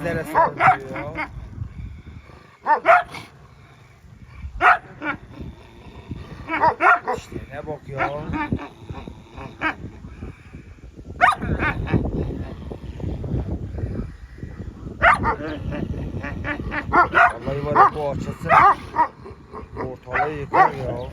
panzere saldırıyor. İşte ne bok ya. Vallahi var ya bu açılsın. Ortalığı yıkar ya.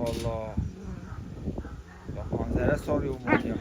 Allah. Ya panzere soruyor bu manyak.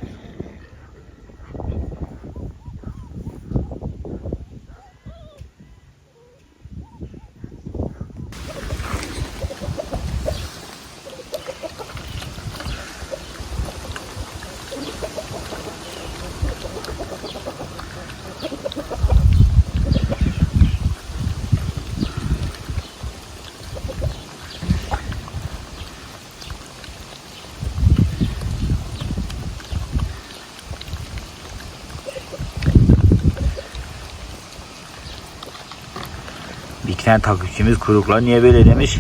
Bir iki tane takipçimiz kuyruklar niye böyle demiş.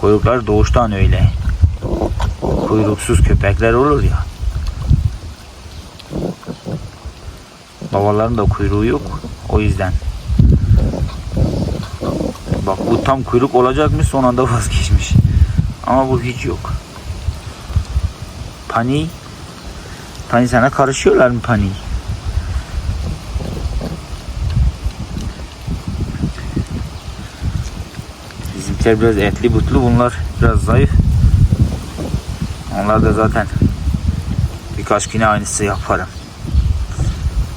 Kuyruklar doğuştan öyle. Kuyruksuz köpekler olur ya. Babaların da kuyruğu yok. O yüzden. Bak bu tam kuyruk olacakmış son anda vazgeçmiş. Ama bu hiç yok. Pani Pani sana karışıyorlar mı Pani? Bizimkiler biraz etli butlu bunlar biraz zayıf. Onlar da zaten birkaç güne aynısı yaparım.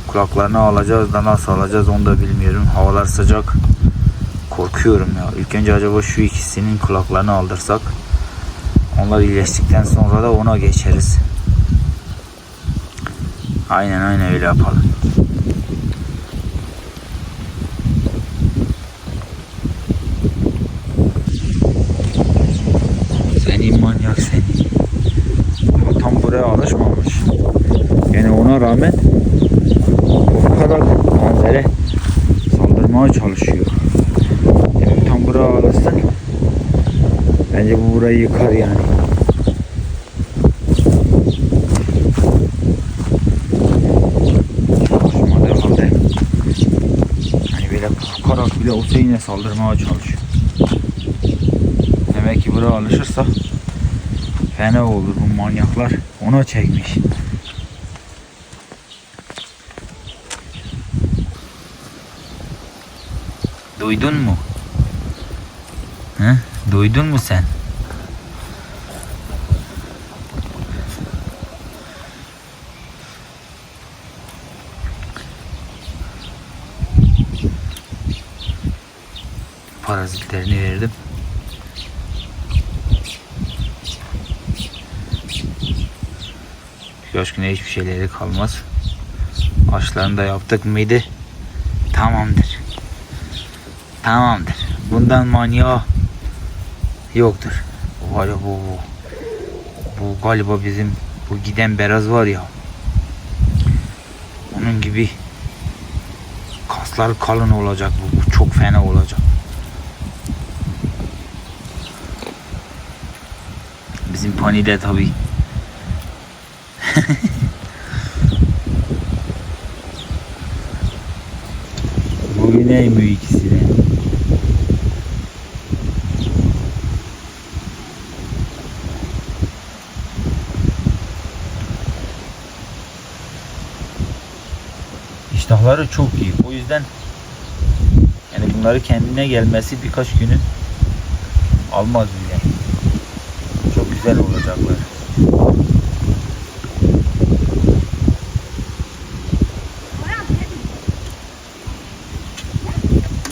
Kulaklarını alacağız da nasıl alacağız onu da bilmiyorum. Havalar sıcak. Korkuyorum ya. İlk önce acaba şu ikisinin kulaklarını aldırsak. Onlar iyileştikten sonra da ona geçeriz. Aynen aynen öyle yapalım. Seni manyak seni. Ama tam buraya alışmamış. Yani ona rağmen o kadar manzara saldırmaya çalışıyor. Yani tam buraya alışsın. Bence bu burayı yıkar yani. Çalışmadığı hani korkarak bile olsa yine saldırmaya çalışıyor. Demek ki buraya alışırsa fena olur bu manyaklar ona çekmiş. Duydun mu? He? Duydun mu sen? Güne hiçbir şeyleri kalmaz. Aşılarını da yaptık mıydı? Tamamdır. Tamamdır. Bundan manyağı yoktur. Ya bu, bu. Galiba bizim bu giden beraz var ya. Onun gibi kaslar kalın olacak bu. Bu çok fena olacak. Bizim pani de tabii Bugün en büyük ikisi de. İştahları çok iyi. O yüzden yani bunları kendine gelmesi birkaç günü almaz bile. Çok güzel olacaklar.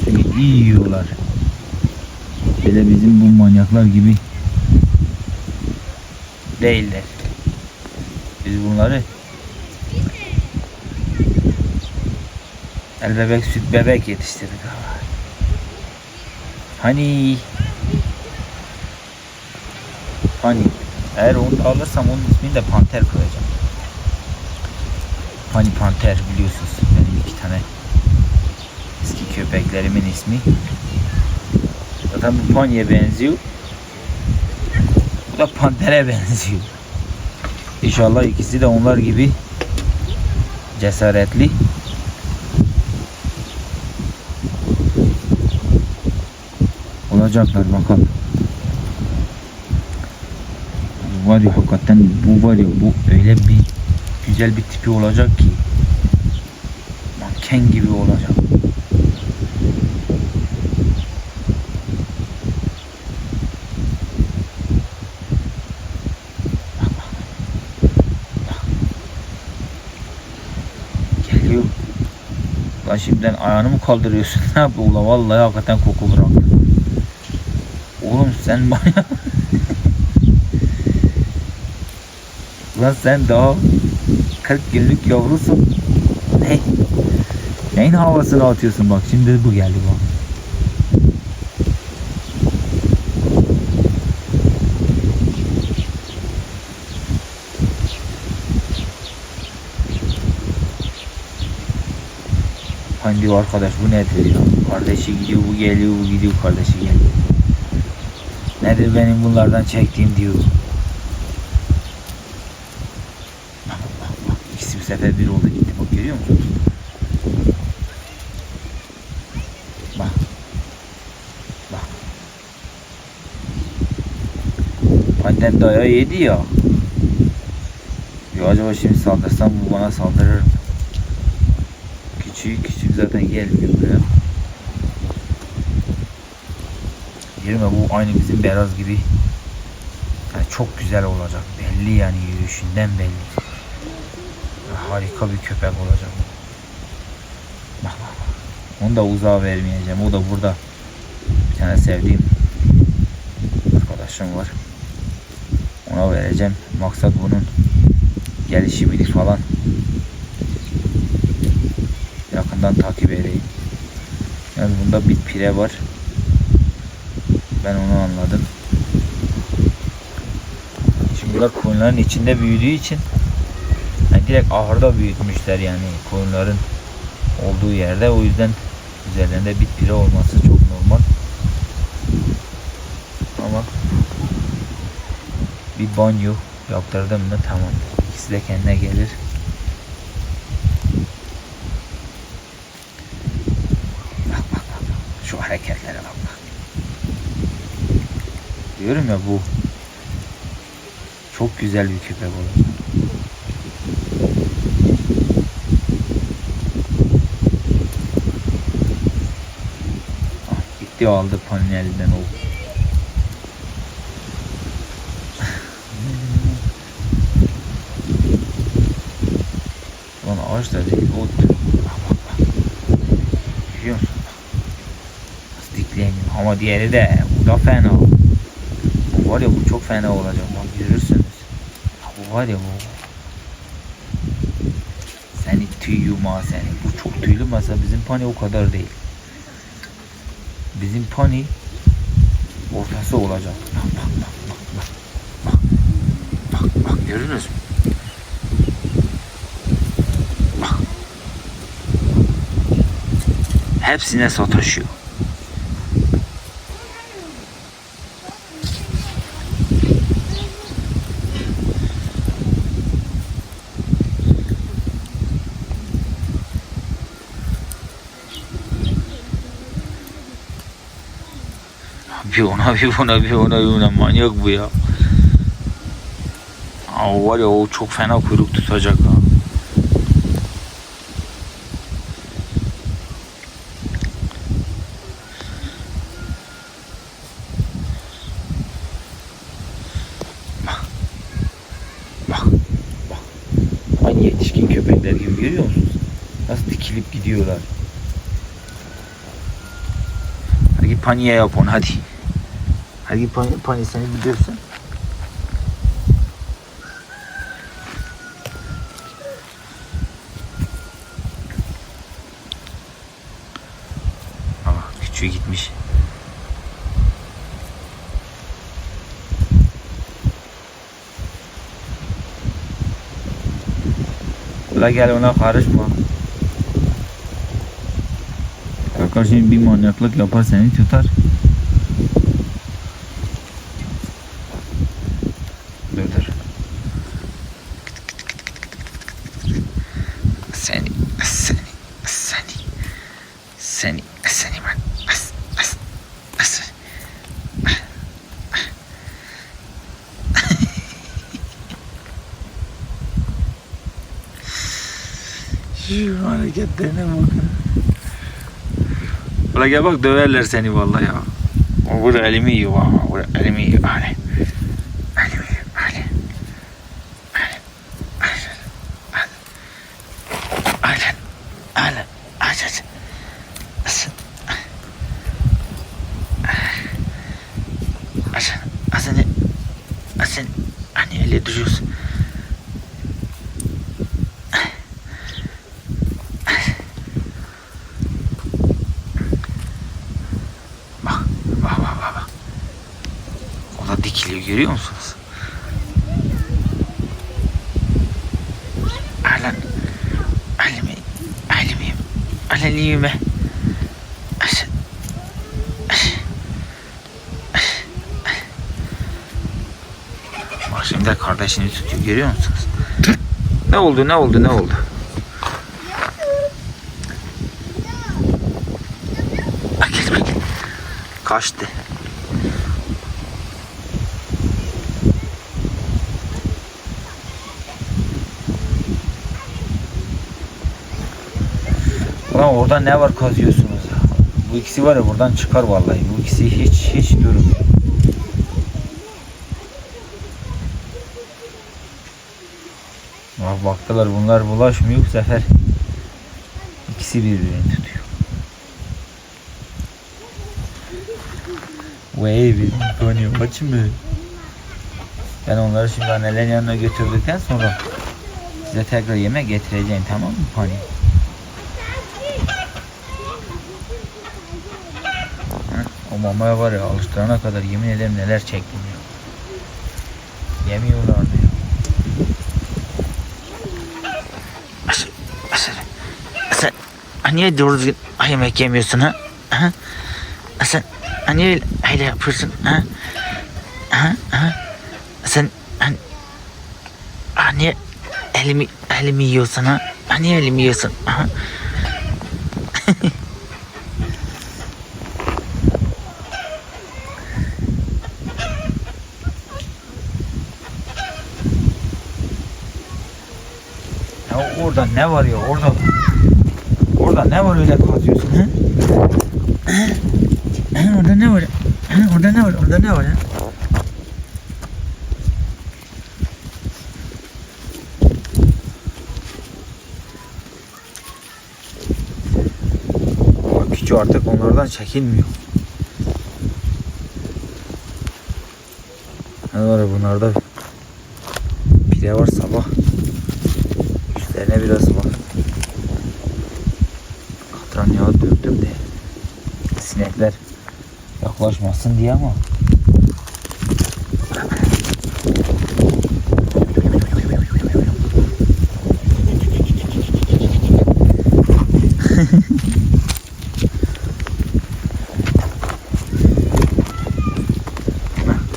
Çünkü iyi yiyorlar. Böyle bizim bu manyaklar gibi değiller. Biz bunları el bebek süt bebek yetiştirdik. Hani hani eğer onu da alırsam onun ismini de panter koyacağım. Pani Panter biliyorsunuz. Benim iki tane eski köpeklerimin ismi. Zaten bu Pani'ye benziyor. Bu da Panter'e benziyor. İnşallah ikisi de onlar gibi cesaretli. Olacaklar bakalım. Var ya hakikaten bu var ya bu öyle bir güzel bir tipi olacak ki manken gibi olacak. Geliyor. Lan şimdiden ayağını mı kaldırıyorsun? Ne yapıyor? Ula vallahi hakikaten koku bıraktı. Oğlum sen baya... Lan sen daha 40 günlük yavrusun. Ne? Neyin havasını atıyorsun bak şimdi bu geldi bak. Hani diyor arkadaş bu nedir ya? Kardeşi gidiyor bu geliyor bu gidiyor kardeşi geliyor. Nedir benim bunlardan çektiğim diyor. Bak ikisi bir sefer bir oldu gitti bak görüyor musun? Bak. Bak. Benden dayağı yedi ya. Ya acaba şimdi saldırsam bu bana saldırır mı? Küçük zaten gelmiyor buraya. Girme bu aynı bizim Beraz gibi. Yani çok güzel olacak. Belli yani yürüyüşünden belli. Harika bir köpek olacak. Bak bak bak. Onu da uzağa vermeyeceğim. O da burada. Bir tane sevdiğim arkadaşım var. Ona vereceğim. Maksat bunun gelişimini falan yakından takip edeyim. Yani bunda bir pire var. Ben onu anladım. Şimdi bunlar koyunların içinde büyüdüğü için yani direkt ahırda büyütmüşler yani koyunların olduğu yerde. O yüzden üzerlerinde bir pire olması çok normal. Ama bir banyo yaptırdım mı tamam. İkisi de kendine gelir. Bak bak bak. Şu hareketlere bak. Diyorum ya bu çok güzel bir köpek olur. Ah, gitti aldı panin o. Lan ağaç da değil, ot. Bak bak bak. Görüyor musun? Nasıl dikleniyor. Ama diğeri de, bu da fena. Bu var ya bu çok fena olacak. Bak görürsünüz. Bu var ya bu. Seni tüy yumağı seni. Bu çok tüylü mesela bizim pani o kadar değil. Bizim pani ortası olacak. Bak bak bak bak bak. Bak bak, bak görünüz mü? Hepsine sataşıyor. Bir ona bir buna bir ona bir buna manyak bu ya. Aa, var ya o çok fena kuyruk tutacak ha. Bak. Bak. Bak. Aynı yetişkin köpekler gibi görüyor? Nasıl dikilip gidiyorlar. Hadi git paniye yap onu hadi. Hadi git pani, pani seni biliyorsun. Aa, küçüğü gitmiş. La gel ona karışma. Şimdi bir manyaklık yapar seni tutar. Dur dur. Seni, seni, seni, seni, seni ben. As, as, as. Şu hareketlerine bakın. Ulan gel bak döverler seni vallahi ya. Burada elimi yiyor. Burada elimi yiyor. Hadi. Elimi yiyor. Hadi. Hadi. Hadi. Hadi. Hadi. Aç aç. Asın. Asın. Asın. Asın. Hani öyle duruyorsun. Bak, bak, bak, bak, bak. O da dikiliyor görüyor musunuz? Alan, alimi, alimi, alalimi. Aşağı, Bak şimdi de kardeşini tutuyor görüyor musunuz? Ne oldu ne oldu ne oldu? Kaçtı. Ulan orada ne var kazıyorsunuz? Bu ikisi var ya buradan çıkar vallahi. Bu ikisi hiç hiç durmuyor. Bak baktılar bunlar bulaşmıyor bu sefer. İkisi birbirini tutuyor. Vay bir Tony maç mı? Ben onları şimdi annelerin yanına götürdükten sonra size tekrar yemek getireceğim tamam mı Pony? O mamaya var ya alıştırana kadar yemin ederim neler çektim ya. Yemiyorlardı ya. Asıl, asıl, asıl, niye doğru düzgün yemek yemiyorsun ha? ha? Hani öyle, öyle yapıyorsun ha? Ha? Ha? Sen hani, hani elimi elimi yiyorsun ha? Hani elimi yiyorsun ha? ya orada ne var ya orada orada ne var öyle kazıyorsun ha? Orada ne var? Orada ne var? Orada ne var ya? Ama küçük artık onlardan çekilmiyor. Ne var bunlarda pide var sabah. Üstlerine biraz var. Katran yağı döktüm de sinekler yaklaşmasın diye ama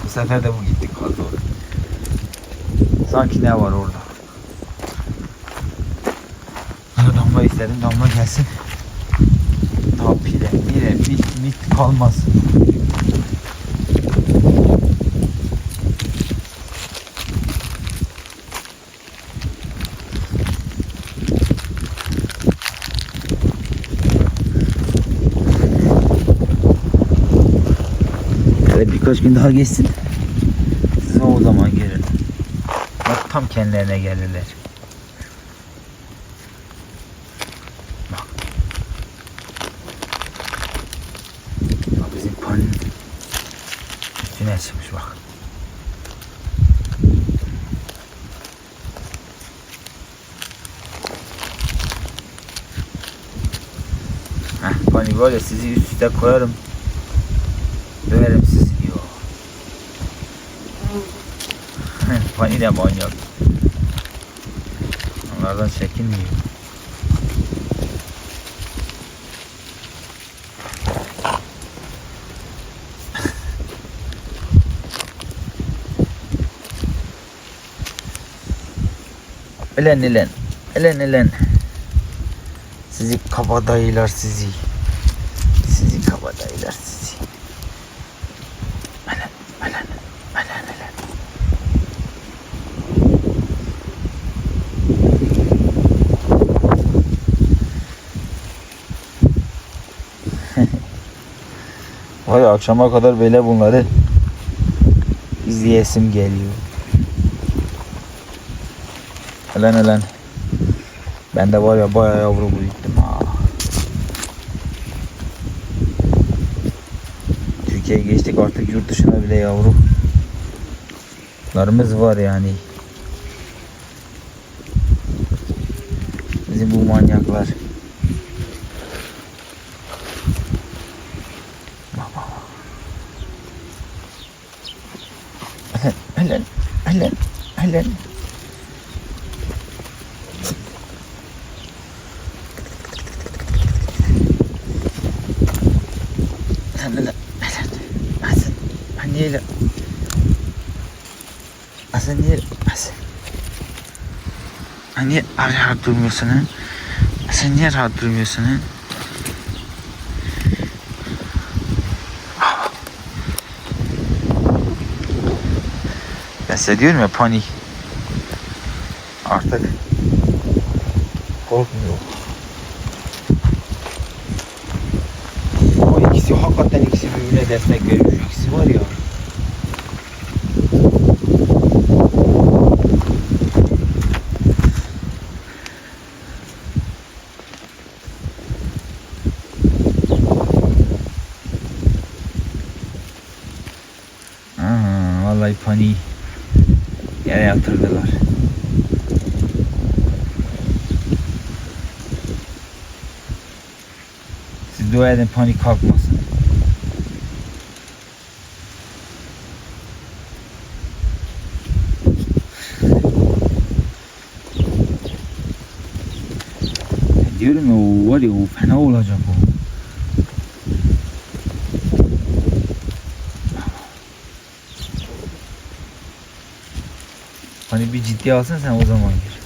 bu sefer de bu gitti kaldı orada. Sanki ne var orada? Hani damla gelsin. Tapire, mire, bit, mit kalmaz. Birkaç gün daha geçsin. Size o zaman gelirim. Bak tam kendilerine gelirler. Bak. Bak bizim panin çıkmış bak. Heh, pani böyle sizi üst üste koyarım. Döverim sizi diyor. Pani de manyak. Onlardan çekinmiyor. Elen elen. Elen elen. Sizi kabadayılar sizi. Sizi kabadayılar sizi. Elen elen. Elen elen. Var ya akşama kadar böyle bunları izleyesim geliyor. Elen elen. Ben de var ya bayağı yavru büyüttüm ha. Türkiye'ye geçtik artık yurt dışına bile yavru. Larımız var yani. Bizim bu manyaklar. Helen, Helen. Helen, Niye rahat durmuyorsun ha? Sen niye rahat durmuyorsun ha? Size diyorum ya panik. Artık korkmuyor. O ikisi hakikaten ikisi birbirine destek veriyor. İkisi var ya. Panik. Yere yatırdılar. Siz dua edin panik kalkmasın. Diyorum ya var ya o fena olacak o. Hani bir ciddiye alsın sen o zaman gir.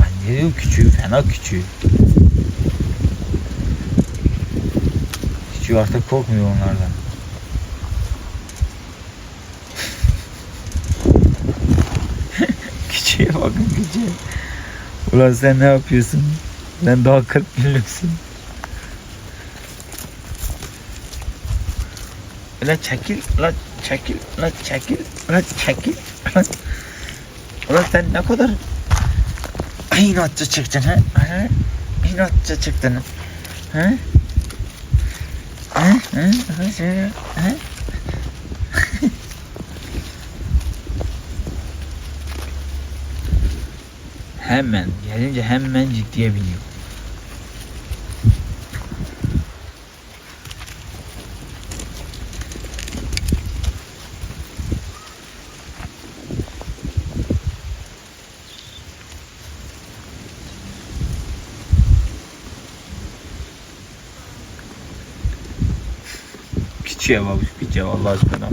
ben ne diyorum küçüğü fena küçüğü. Küçüğü artık korkmuyor onlardan. küçüğe bakın küçüğe. Ulan sen ne yapıyorsun? Sen daha 40 günlüksün. Ulan çekil, ulan çekil, ulan çekil, ulan çekil. Ulan sen ne kadar inatçı çıktın ha? ha? İnatçı çıktın ha? Ha? Ha? Ha? Ha? hemen gelince hemen ciddiye biniyor. Küçüğe babuş küçüğe Allah aşkına.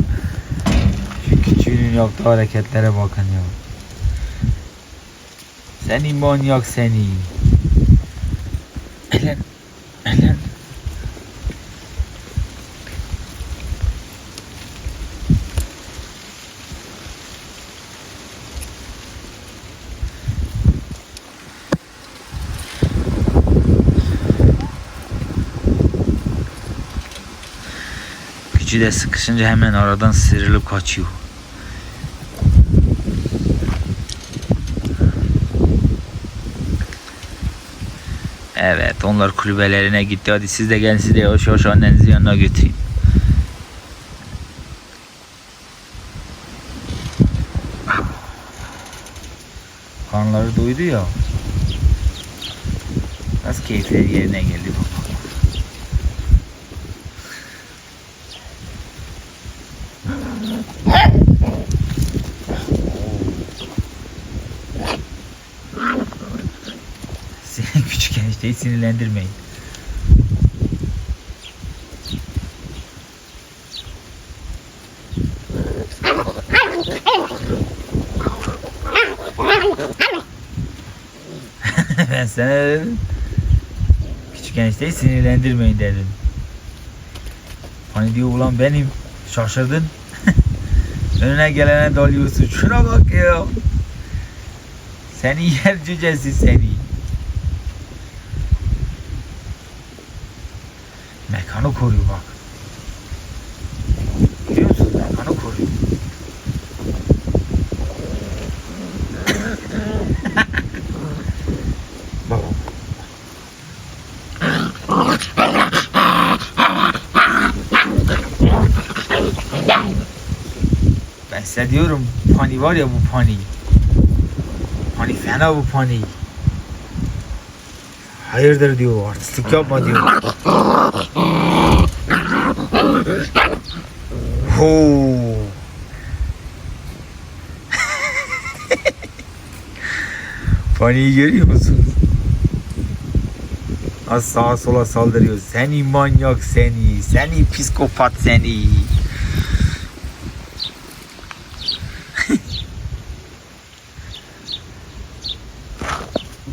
Şu küçüğünün yaptığı hareketlere bakın ya. Seni manyak seni. Elen. Elen. Gücü de sıkışınca hemen aradan sıyrılıp kaçıyor. Evet onlar kulübelerine gitti. Hadi siz de gelin siz de yavaş yavaş annenizin yanına götüreyim. Karnları doydu ya. Nasıl keyifleri yerine geldi bak. Enişteyi sinirlendirmeyin. ben sana dedim. Küçük enişteyi sinirlendirmeyin dedim. Hani diyor ulan benim şaşırdın. Önüne gelene dalıyorsun. Şuna bak ya. Seni yer cücesi seni. Koruyor bak. Görüyor musun? Mekanı koruyor. Ben size diyorum pani var ya bu pani. Pani fena bu pani. Hayırdır diyor artistlik yapma diyor. Ho. Paniyi görüyor musunuz? Az sağa sola saldırıyor. Seni manyak seni. Seni psikopat seni.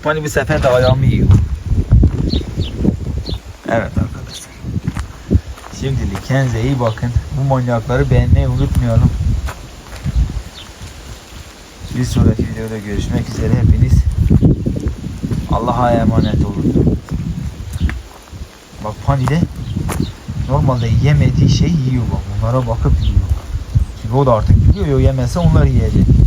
Pani bu sefer de ayağımı yiyor. Evet arkadaşlar. Şimdilik kendinize iyi bakın. Bu manyakları beğenmeyi unutmayalım. Bir sonraki videoda görüşmek üzere hepiniz. Allah'a emanet olun. Bak Pani de normalde yemediği şey yiyor bak. Onlara bakıp yiyor. Çünkü o da artık biliyor yemese onları yiyecek.